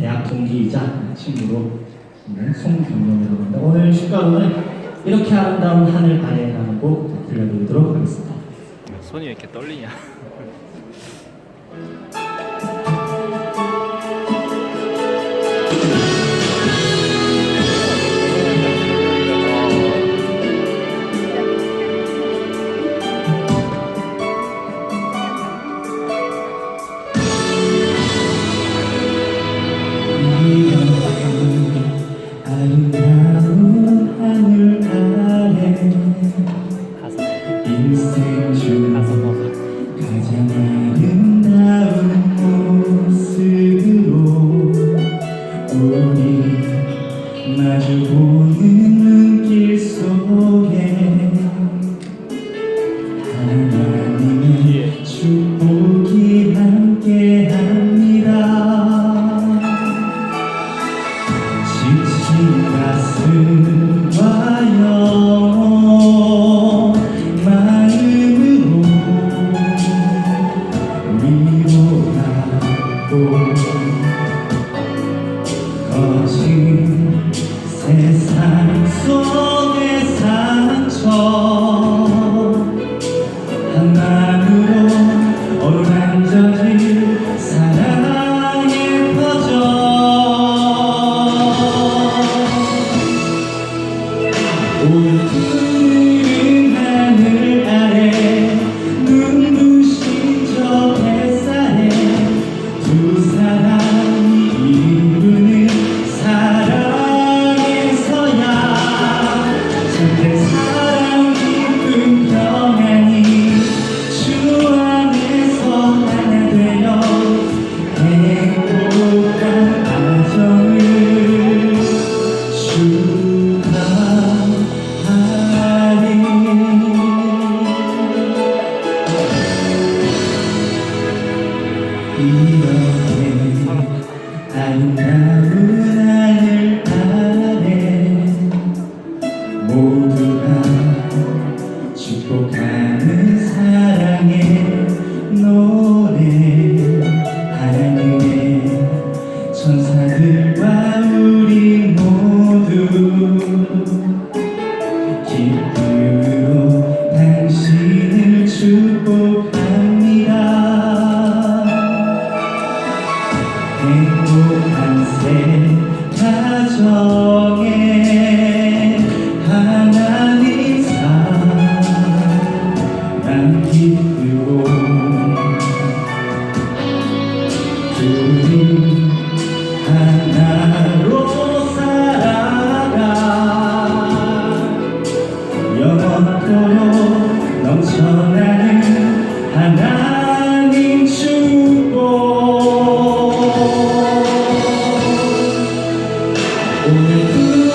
대학 동기이자 친구로 있는 송경영이라고 합니다. 오늘 축가로는 이렇게 아름다운 하늘 아래라는 곡 들려드리도록 하겠습니다. 손이 왜 이렇게 떨리냐? 아름다운 하늘 아래 거친 세상 속의 상처 하나로 어루만져진 사랑의 터져 Yeah. 기쁨으로 당신을 축복합니다. 행복한 새 가정 Only you.